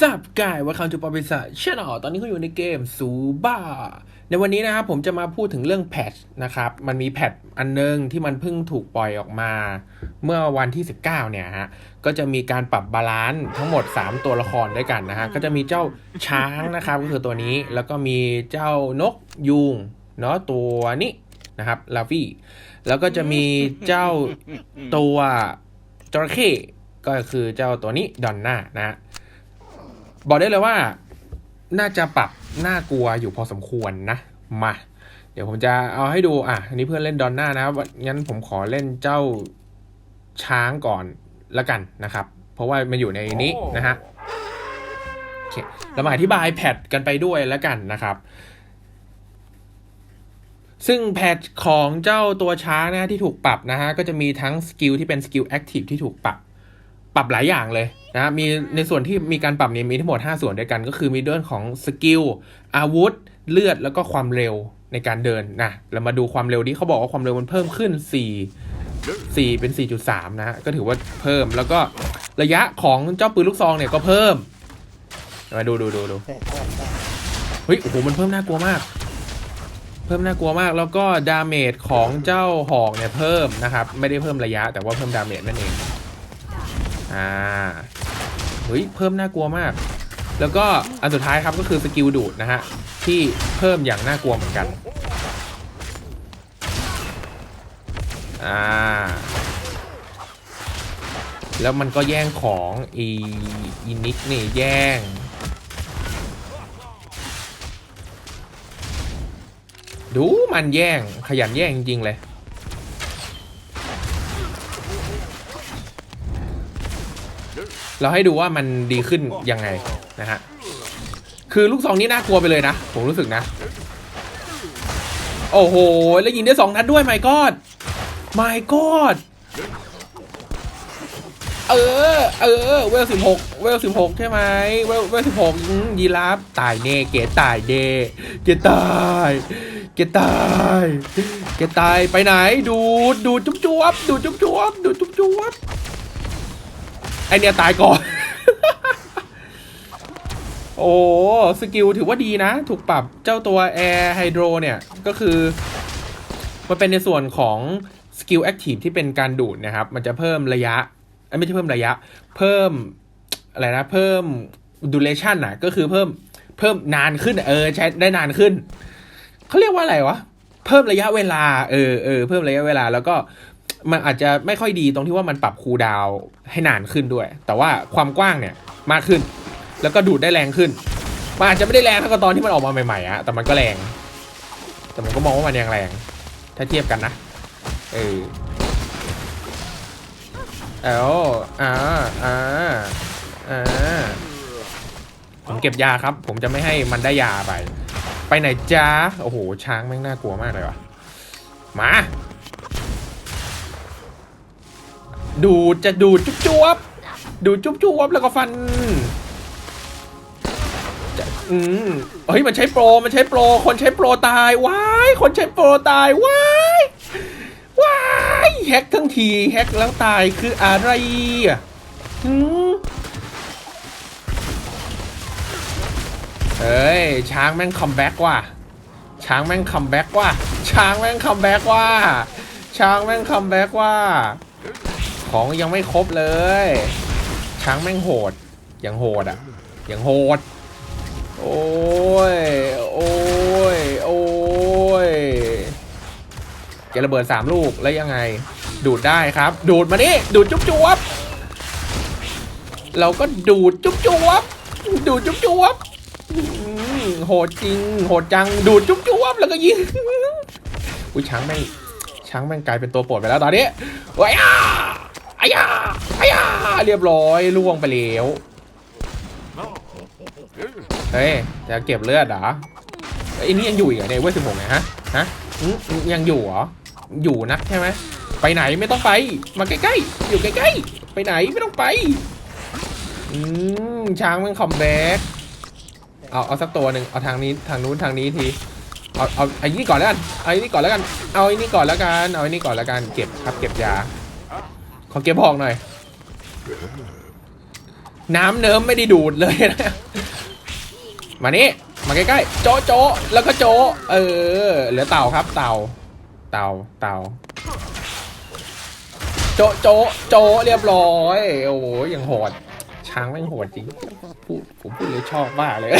สับกายว่าคำจุปปิศาจชแนลตอนนี้ก็อยู่ในเกมซูบ้า ในวันนี้นะครับผมจะมาพูดถึงเรื่องแพทนะครับ มันมีแพทอันนึงที่มันเพิ่งถูกปล่อยออกมา เมื่อวันที่ 19 เนี่ยฮะ ก็จะมีการปรับบาลานซ์ทั้งหมด 3 ตัวละครด้วยกันนะฮะ ก็จะมีเจ้าช้างนะครับ ก็คือตัวนี้ แล้วก็มีเจ้านกยูงเนาะตัวนี้นะครับลาฟี่ แล้วก็จะมีเจ้าตัวจระเข้ ก็คือเจ้าตัวนี้ดอนน่านะฮะบอกได้เลยว่าน่าจะปรับน่ากลัวอยู่พอสมควรนะ มา เดี๋ยวผมจะเอาให้ดูอะอันนี้เพื่อนเล่นดอนน่านะครับงั้นผมขอเล่นเจ้าช้างก่อนละกันนะครับ เพราะว่ามันอยู่ในนี้นะฮะโอเคเรามาอธิบายแพทกันไปด้วยแล้วกันนะครับ ซึ่งแพทของเจ้าตัวช้างนะฮะที่ถูกปรับนะฮะก็จะมีทั้งสกิลที่เป็นสกิลแอคทีฟที่ถูกปรับ ปรับหลายอย่างเลยนะมีในส่วนที่มีการปรับเนี่ยมีทั้งหมด 5 ส่วนด้วยกัน ก็คือมีเรื่องของสกิลอาวุธ เลือดแล้วก็ความเร็วในการเดินนะเรามาดูความเร็วที่เขาบอกว่าความเร็วมันเพิ่มขึ้น 4 4 เป็น 4.3 นะฮะ ก็ถือว่าเพิ่มแล้วก็ระยะของเจ้าปืนลูกซองเนี่ยก็เพิ่ม มาดูดูดูดูเฮ้ย โอ้โห มันเพิ่มน่ากลัวมาก เพิ่มน่ากลัวมาก แล้วก็ดาเมจของเจ้าหอกเนี่ยเพิ่มนะครับ ไม่ได้เพิ่มระยะแต่ว่าเพิ่มดาเมจนั่นเอง อ่าเฮ้ยเพิ่มน่ากลัวมาก แล้วก็อันสุดท้ายครับก็คือสกิลดูดนะฮะที่เพิ่มอย่างน่ากลัวเหมือนกันอ่าแล้วมันก็แย่งของอีอีนิกนี่แย่งดูมันแย่งขยันแย่งจริง ๆ เลย เราให้ดูว่ามันดีขึ้นยังไงนะฮะคือลูกซองนี้น่ากลัวไปเลยนะผมรู้สึกนะ โอ้โห แล้วยิงได้สองนัดด้วยไม่กอดไม่กอดเออ เออ เวลสิบหกเวลสิบหกใช่ไหมเวลเวลสิบหกยีราฟตายเน่เกตายเดเกตายเกตายเกตายไปไหน ดูดดูดจุ๊บจุ๊บดูดจุ๊บจุ๊บดูดจุ๊บจุ๊บ ไอเนี่ยตายก่อน โอ้สกิลถือว่าดีนะ ถูกปรับเจ้าตัว Air Hydro เนี่ย ก็คือ มันเป็นในส่วนของสกิลแอคทีฟที่เป็นการดูดนะครับ มันจะเพิ่มระยะอ้ยไม่ใช่เพิ่มระยะ เพิ่มอะไรนะ เพิ่ม duration น่ะ ก็คือเพิ่มเพิ่มนานขึ้น เออใช้ได้นานขึ้น เขาเรียกว่าอะไรวะ เพิ่มระยะเวลา เออเออเพิ่มระยะเวลาแล้วก็ มันอาจจะไม่ค่อยดีตรงที่ว่ามันปรับคูดาวให้นานขึ้นด้วย แต่ว่าความกว้างเนี่ยมากขึ้น แล้วก็ดูดได้แรงขึ้น มันอาจจะไม่ได้แรงเท่ากับตอนที่มันออกมาใหม่ๆอะแต่มันก็แรง แต่ผมก็มองว่ามันยังแรง ถ้าเทียบกันนะ เออเอาอ่าอ่าอ่าผมเก็บยาครับ ผมจะไม่ให้มันได้ยาไป ไปไหนจ้า โอ้โห ช้างแม่งน่ากลัวมากเลยวะมา ดูดจะดูดจุ๊บจวบดูดจุ๊บจวบแล้วก็ฟันอืมเฮ้ยมันใช้โปรมันใช้โปร คนใช้โปรตายว้ายคนใช้โปรตายว้ายว้ายแฮกทั้งทีแฮกแล้วตายคืออะไรอะหืมเฮ้ยช้างแม่งคัมแบ็กว่ะช้างแม่งคัมแบ็กว่ะช้างแม่งคัมแบ็กว่ะช้างแม่งคัมแบ็กว่ะ ของยังไม่ครบเลย ช้างแม่งโหดยังโหดอะยังโหด โอ้ย โอ้ย โอ้ยแกระเบิดสามลูกแล้วยังไง ดูดได้ครับ ดูดมานี่ดูดจุ๊บจวบเราก็ดูดจุ๊บจวบดูดจุ๊บจวบโหดจริง โหดจัง ดูดจุ๊บจวบแล้วก็ยิง อุ้ยช้างแม่งช้างแม่งกลายเป็นตัวโปรดไปแล้วตอนนี้ว้ายอะอายาอายา เรียบร้อยล่วงไปแล้วเฮ้ยจะเก็บเลือดเหรอไอ้นี่ยังอยู่อีกเหรอเนี่ยเว้ยสิบหกไงฮะฮะยังอยู่เหรออยู่นักใช่ไหมไปไหนไม่ต้องไป มาใกล้ๆอยู่ใกล้ๆไปไหนไม่ต้องไปอืมช้างมันคัมแบ็กเอาเอาสักตัวหนึ่งเอาทางนี้ทางนู้นทางนี้ทีเอาเอาไอ้นี่ก่อนแล้วกันเอาไอ้นี่ก่อนแล้วกัน เอาไอ้นี่ก่อนแล้วกันเอาไอ้นี่ก่อนแล้วกันเก็บครับเก็บยาขอเก็บหอกหน่อย น้ำเนิ้มไม่ได้ดูดเลยนะ มานี่มาใกล้ๆ โจะโจะแล้วก็โจะเออ เหลือเต่าครับ เต่า เต่า เต่า โจะโจะโจะเรียบร้อย โอ้โหอย่างโหด ช้างแม่งโหดจริง พูดผมพูดเลยชอบมากเลย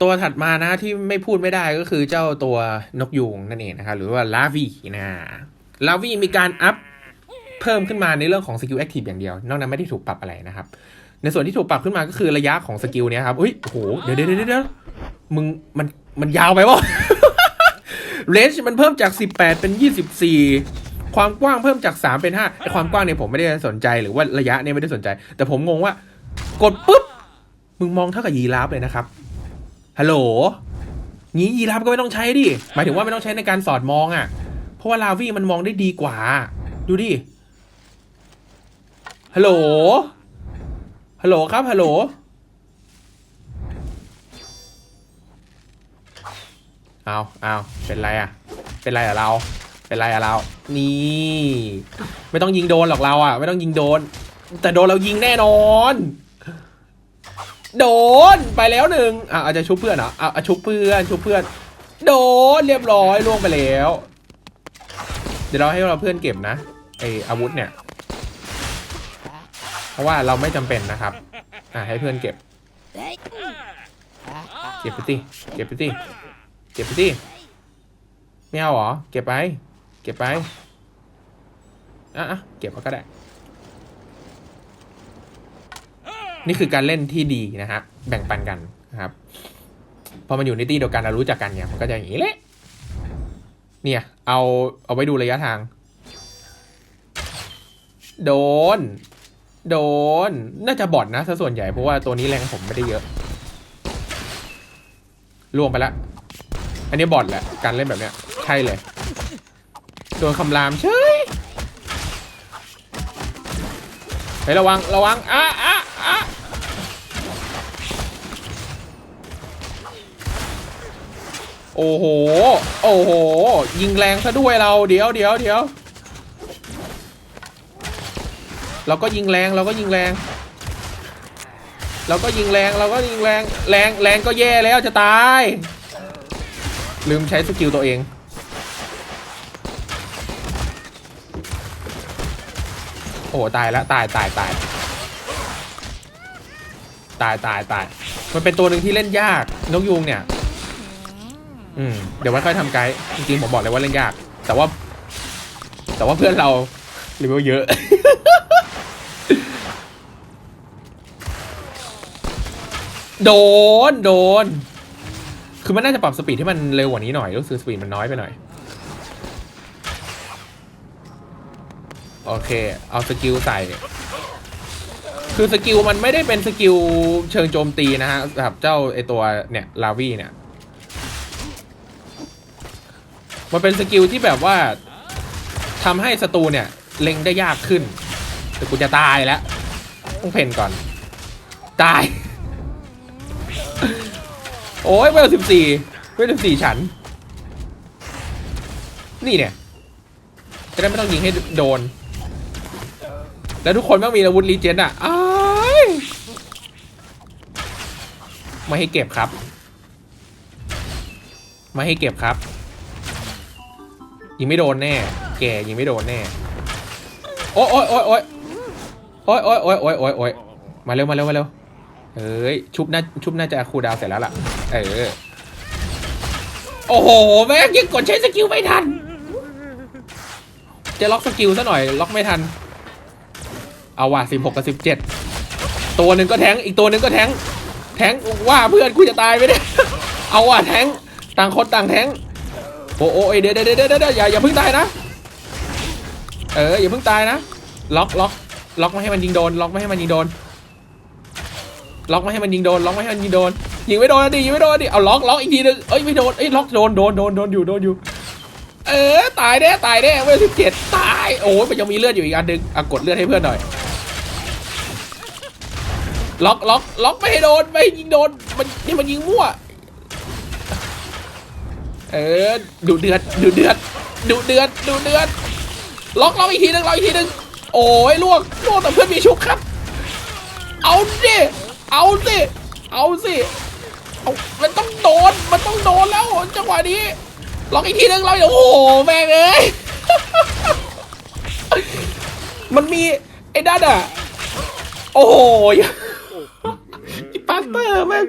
ตัวถัดมานะที่ไม่พูดไม่ได้ก็คือเจ้าตัวนกยูงนั่นเองนะครับหรือว่าลาวีนะ ลาวีมีการอัพเพิ่มขึ้นมาในเรื่องของสกิลแอคทีฟอย่างเดียว นอกนั้นไม่ได้ถูกปรับอะไรนะครับ ในส่วนที่ถูกปรับขึ้นมาก็คือระยะของสกิลเนี้ยครับอุ้ยโอ้โห เดี๋ยวเดี๋ยวเดี๋ยวมึงมันมันยาวไปวะเรนจ์มันเพิ่มจาก 18 เป็น 24 ความกว้างเพิ่มจาก 3 เป็น 5 ไอความกว้างเนี่ยผมไม่ได้สนใจหรือว่าระยะเนี่ยไม่ได้สนใจ แต่ผมงงว่ากดปุ๊บ มึงมองเท่ากับยีราฟเลยนะครับ ฮัลโหลงี้ยีราฟก็ไม่ต้องใช้ดิ หมายถึงว่าไม่ต้องใช้ในการสอดมองอะ่ะ เพราะว่าลาวี่มันมองได้ดีกว่า ดูดิ ฮัลโหล ฮัลโหลครับ ฮัลโหล เอาเอาเป็นไรอะ่ะเป็นไรอะเรา เป็นไรอะเรา นี่ ไม่ต้องยิงโดนหรอกเราอะ่ะไม่ต้องยิงโดน แต่โดนเรายิงแน่นอน โดน ไปแล้วหนึ่งอะอาจจะชุบเพื่อนเหรออะอะชุบเพื่อน ชุบเพื่อน โดนเรียบร้อยล่วงไปแล้ว ดี๋ยวเราให้เราเพื่อนเก็บนะไออาวุธเนี่ย เพราะว่าเราไม่จำเป็นนะครับ อะให้เพื่อนเก็บ เก็บไปสิเก็บไปสิเก็บไปสิไม่เอาหรอ เก็บไป เก็บไป อะเก็บก็ได้ นี่คือการเล่นที่ดีนะครับแบ่งปันกันนะครับ พอมันอยู่ในตีเดียวกันเรารู้จักกันเนี่ย มันก็จะอย่างนี้แหละ เนี่ย เอาเอาไว้ดูระยะทาง โดน โดน น่าจะบอดนะซะส่วนใหญ่เพราะว่าตัวนี้แรงผมไม่ได้เยอะล่วงไปละ อันนี้บอดแหละ การเล่นแบบเนี้ย ใช่เลยโดนคำรามเฉยเฮ้ยระวัง ระวัง อะอะอะ โอ้โห โอ้โห ยิงแรงซะด้วยเราเดี๋ยวเดี๋ยวเดี๋ยวเราก็ยิงแรงเราก็ยิงแรงเราก็ยิงแรงเราก็ยิงแรงแรงแรงก็แย่แล้วจะตาย ลืมใช้สกิลตัวเอง โอ้ตายแล้วตายตายตายตายตายตายมันเป็นตัวหนึ่งที่เล่นยากนกยูงเนี่ย อืมเดี๋ยวไว้ค่อยทำไกด์จริงๆผมบอกเลยว่าเล่นยาก แต่ว่า แต่ว่าเพื่อนเราเลเวลเยอะ โดน โดน คือมันน่าจะปรับสปีดที่มันเร็วกว่านี้หน่อยรู้สึกสปีดมันน้อยไปหน่อย โอเค เอาสกิลใส่ คือสกิลมันไม่ได้เป็นสกิลเชิงโจมตีนะฮะสำหรับเจ้าไอตัวเนี่ย ลาวีเนี่ย มันเป็นสกิลที่แบบว่าทำให้ศัตรูเนี่ยเล็งได้ยากขึ้น แต่กูจะตายแล้วต้องเพนก่อน ตาย โอ้ยเวลสิบสี่เวลสิบสี่ฉัน นี่เนี่ย จะได้ไม่ต้องยิงให้โดน แล้วทุกคนต้องมีอาวุธรีเจนอะอ้ายไม่ให้เก็บครับ ไม่ให้เก็บครับ ยิงไม่โดนแน่ แกยิงไม่โดนแน่ โอ๊ยโอ๊ยโอ๊ยโอ๊ยโอ๊ยโอ๊ยโอ๊ยโอ๊ยโอ๊ยโอ๊ยมาเร็วมาเร็วมาเร็วเอ้ยชุบน่าชุบน่าจะคูดาวเสร็จแล้วล่ะ เออ โอ้โหแม่งยังกดใช้สกิลไม่ทัน จะล็อกสกิลซะหน่อย ล็อกไม่ทัน เอาว่ะสิบหกกับสิบเจ็ดตัวหนึ่งก็แทง อีกตัวหนึ่งก็แทง แทงว่าเพื่อนกูจะตายไปเนี่ย เอาว่ะแทง ต่างคนต่างแทง อ้โอ้ยเดี๋ยวเดี๋ยวเดี๋ยวเดี๋ยวอย่าอย่าเพิ่งตายนะ เอออย่าเพิ่งตายนะ ล็อกล็อกล็อกไม่ให้มันยิงโดน ล็อกไม่ให้มันยิงโดน ล็อกไม่ให้มันยิงโดน ล็อกไม่ให้มันยิงโดน ยิงไม่โดนนะดิ ยิงไม่โดนนะดิ เอาล็อกล็อกอีกทีนึงเอ้ยไม่โดนเอ้ยล็อกโดนโดนโดนโดนอยู่โดนอยู่ เออตายแน่ตายแน่เวลสิบเจ็ดตาย โอ้ยมันยังมีเลือดอยู่อีกอันหนึงอะกดเลือดให้เพื่อนหน่อย ล็อกล็อกล็อกไม่ให้โดนไม่ให้ยิงโดน มันนี่มันยิงมั่ว เออดูเดือดดูเดือดดูเดือดดูเดือดล็อกล็อกอีกทีนึงล็อกอีกทีนึงโอ้ยลวกลวกแต่เพื่อนมีชุบครับ เอาสิเอาสิเอาสิเอามันต้องโดนมันต้องโดนแล้วจังหวะนี้ลองอีกทีนึงเราโอ้โหแม่งเอ้ยมันมีไอ้ด้านอะโอ้โหไอ้ปาสเตอร์แม่ง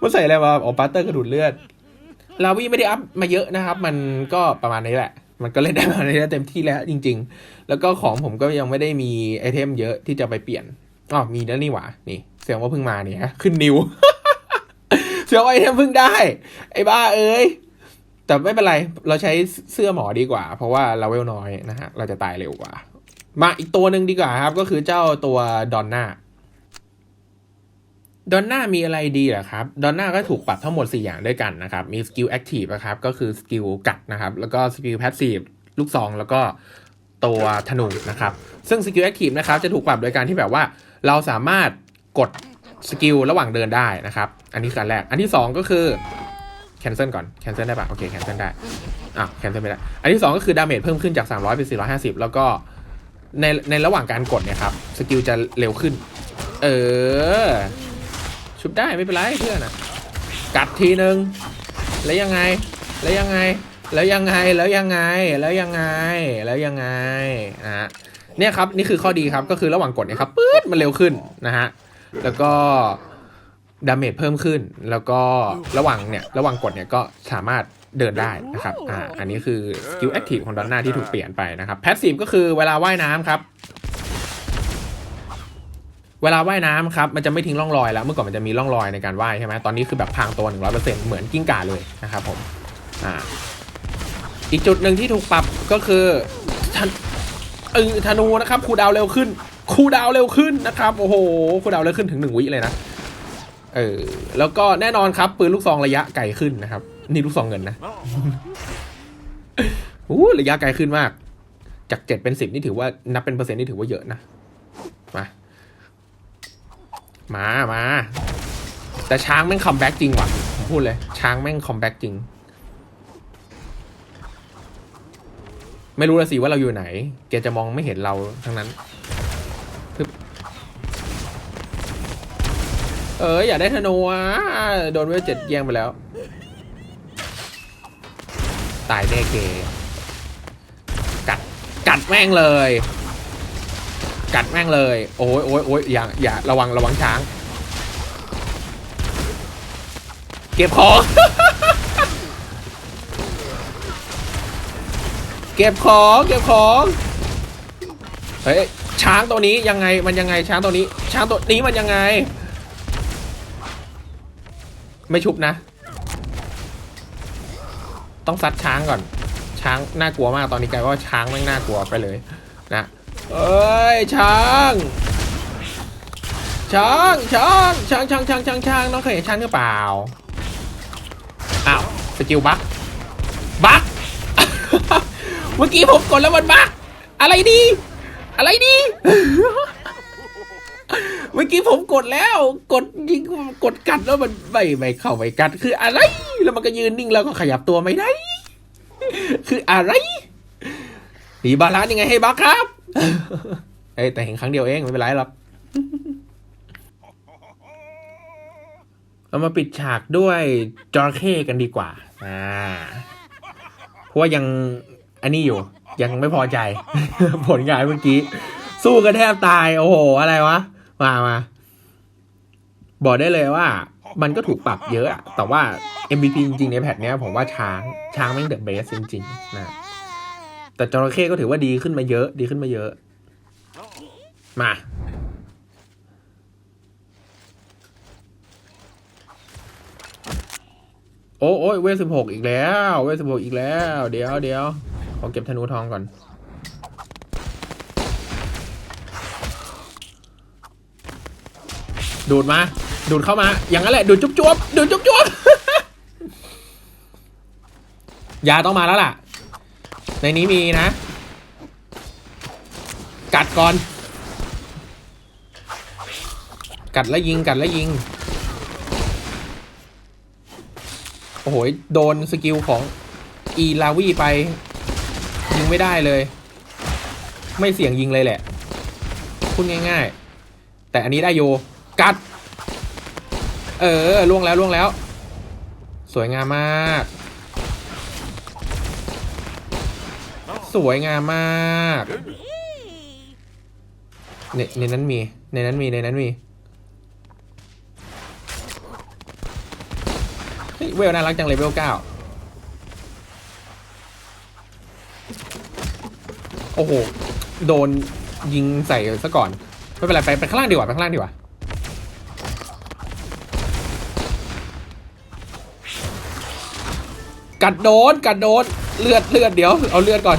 มันใส่อะไรมาอ๋อปาสเตอร์กระดูดเลือด ลาวีไม่ได้อัพมาเยอะนะครับ มันก็ประมาณนี้แหละ มันก็เล่นได้ประมาณนี้เต็มที่แล้วจริง ๆ แล้วก็ของผมก็ยังไม่ได้มีไอเทมเยอะที่จะไปเปลี่ยนอ๋อมีแล้วนี่หว่า นี่ เสียงว่าเพิ่งมาเนี่ยขึ้นนิว เสียงว่าไอเทมเพิ่งได้ ไอ้บ้าเอ้ย แต่ไม่เป็นไร เราใช้เสื้อหมอดีกว่า เพราะว่าเราเวลน้อยนะฮะ เราจะตายเร็วกว่า มาอีกตัวหนึ่งดีกว่าครับ ก็คือเจ้าตัวดอนน่า ดอนน่ามีอะไรดีเหรอครับ ดอนน่าก็ถูกปรับทั้งหมด 4 อย่างด้วยกันนะครับ มีสกิลแอคทีฟนะครับ ก็คือสกิลกัดนะครับ แล้วก็สกิลแพสซีฟลูกซอง แล้วก็ตัวธนูนะครับ ซึ่งสกิลแอคทีฟนะครับ จะถูกปรับโดยการที่แบบว่า เราสามารถกดสกิลระหว่างเดินได้นะครับ อันนี้คืออันแรก อันที่ 2 ก็คือแคนเซิลก่อน แคนเซิลได้ปะโอเค แคนเซิลได้ อะ แคนเซิลไม่ได้ อันที่ 2 ก็คือดาเมจเพิ่มขึ้นจาก 300 เป็น 450 แล้วก็ในในระหว่างการกดเนี่ยครับ สกิลจะเร็วขึ้น เออ ชุบได้ไม่เป็นไรเพื่อนอะกัดทีหนึ่งแล้วยังไง แล้วยังไง แล้วยังไง แล้วยังไง แล้วยังไง แล้วยังไงนะฮะเนี่ยครับนี่คือข้อดีครับก็คือระหว่างกดเนี่ยครับปื๊ดมันเร็วขึ้นนะฮะแล้วก็ดาเมจเพิ่มขึ้น แล้วก็ระหว่างเนี่ยระหว่างกดเนี่ยก็สามารถเดินได้นะครับอ่าอันนี้คือสกิลแอคทีฟของดอนน่าที่ถูกเปลี่ยนไปนะครับแพสซีฟก็คือเวลาว่ายน้ำครับ เวลาว่ายน้ำครับมันจะไม่ทิ้งร่องรอยแล้วเมื่อก่อนมันจะมีร่องรอยในการว่ายใช่ไหมตอนนี้คือแบบพรางตัว 100%เหมือนกิ้งก่าเลยนะครับผมอ่าอีกจุดหนึ่งที่ถูกปรับก็คือทันเออธนูนะครับคูดาวเร็วขึ้นคูดาวเร็วขึ้นนะครับโอ้โหคูดาวเร็วขึ้นถึงหนึ่งวิเลยนะเออแล้วก็แน่นอนครับปืนลูกซองระยะไกลขึ้นนะครับ นี่ลูกซองเงินนะโอ้ระยะไกลขึ้นมาก จากเจ็ดเป็นสิบนี่ถือว่านับเป็นเปอร์เซ็นต์นี่ถือว่าเยอะนะมา มามาแต่ช้างแม่งคัมแบ็กจริงว่ะผมพูดเลย ช้างแม่งคัมแบ็กจริง ไม่รู้ละสิว่าเราอยู่ไหน แกจะมองไม่เห็นเราทั้งนั้นพึบเอออยากได้ธนูอะโดนเวลเจ็ดแย่งไปแล้ว ตายแน่เกกัด กัดแม่งเลย กัดแม่งเลย โอ้ยโอ้ยโอ้ยอย่าอย่าระวังระวังช้าง เก็บของ เก็บของเก็บของเฮ้ยช้างตัวนี้ยังไงมันยังไงช้างตัวนี้ ช้างตัวนี้มันยังไง ไม่ชุบนะ ต้องซัดช้างก่อน ช้างน่ากลัวมากตอนนี้กลายว่าช้างแม่งน่ากลัวไปเลย นะ เอ้ยช้างช้างช้างช้างช้างช้างช้างช้างน้องเคยเห็นช้างหรือเปล่าอ้าวสกิลบักบักเมื่อกี้ผมกดแล้วมันบักอะไรดี อะไรดีเมื่อกี้ผมกดแล้ว กดยิงกดกัดแล้วมันไม่ไม่เข้าไปกัด คืออะไร แล้วมันก็ยืนนิ่งแล้วก็ขยับตัวไม่ได้ คืออะไรมีบาลานซ์ยังไงให้บักครับ เอ้แต่เห็นครั้งเดียวเอง ไม่เป็นไรหรอกเรามาปิดฉากด้วยจระเข้กันดีกว่า อ่า เพราะว่ายังอันนี้อยู่ ยังไม่พอใจ ผลงานเมื่อกี้ สู้กันแทบตาย โอ้โห อะไรวะ มามา บอกได้เลยว่า มันก็ถูกปรับเยอะอะแต่ว่า MVP จริงๆ ในแพทเนี้ยผมว่าช้าง ช้างแม่งเดอะเบสจริง ๆ นะ แต่จระเข้ก็ถือว่าดีขึ้นมาเยอะ ดีขึ้นมาเยอะ มา โอ้โอ้ยเวสิบหกอีกแล้ว เวสิบหกอีกแล้ว เดี๋ยวเดี๋ยวขอเก็บธนูทองก่อนดูดมา ดูดเข้ามา อย่างนั้นแหละ ดูดจุ๊บจวบดูดจุ๊บจวบยาต้องมาแล้วล่ะ ในนี้มีนะ กัดก่อน กัดแล้วยิงกัดแล้วยิง โอ้โห โดนสกิลของ อีลาวีไป ยิงไม่ได้เลย ไม่เสี่ยงยิงเลยแหละ พูดง่ายๆ แต่อันนี้ได้โย กัด เออล่วงแล้วล่วงแล้ว สวยงามมาก สวยงามมากในในนั้นมี ในนั้นมี ในนั้นมีเฮ้ยเวลน่ารักจังเลยเวลเก้าโอ้โห โดนยิงใส่ซะก่อน ไม่เป็นไร ไปไปข้างล่างดีกว่า ไปข้างล่างดีกว่า กัดโดน กัดโดน เลือดเลือดเดี๋ยว เอาเลือดก่อน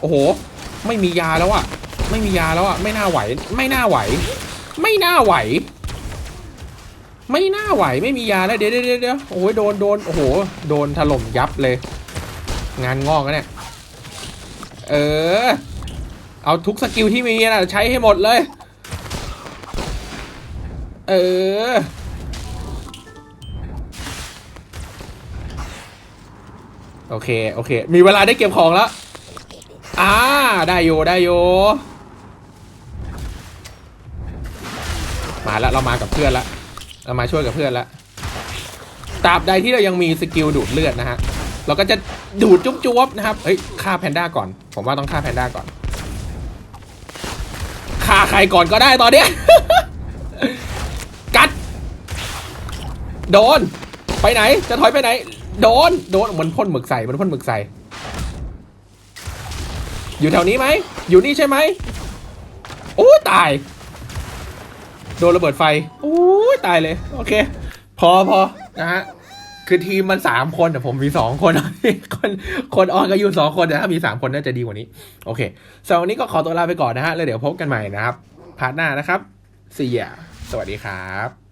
โอ้โห ไม่มียาแล้วอะไม่มียาแล้วอะไม่น่าไหว ไม่น่าไหว ไม่น่าไหว ไม่น่าไหว ไม่มียาแล้วเดี๋ยวเดี๋ยวเดี๋ยวโอ้โหโดนโดนโอ้โห โดนถล่มยับเลย งานงอกแล้วเนี่ย เออ เอาทุกสกิลที่มีนะใช้ให้หมดเลย เออโอเค โอเค มีเวลาได้เก็บของแล้ว อ่าได้โยได้โยมาแล้วเรามากับเพื่อนละเรามาช่วยกับเพื่อนละตราบใดที่เรายังมีสกิลดูดเลือดนะฮะเราก็จะดูดจุ๊บจุ๊บนะครับเฮ้ยฆ่าแพนด้าก่อน ผมว่าต้องฆ่าแพนด้าก่อนฆ่าใครก่อนก็ได้ตอนเนี้ยกัด โดน ไปไหนจะถอยไปไหน โดน โดนมันพ่นหมึกใส่มันพ่นหมึกใส่ อยู่แถวนี้ไหม อยู่นี่ใช่ไหมโอ้ตาย โดนระเบิดไฟโอ้ตายเลย โอเค พอพอนะฮะ คือทีมมันสามคนแต่ผมมีสองคน คนคนออนก็อยู่สองคนแต่ถ้ามีสามคนน่าจะดีกว่านี้ โอเคสำหรับวันนี้ก็ขอตัวลาไปก่อนนะฮะ แล้วเดี๋ยวพบกันใหม่นะครับ พาร์ทหน้านะครับ See ya สวัสดีครับ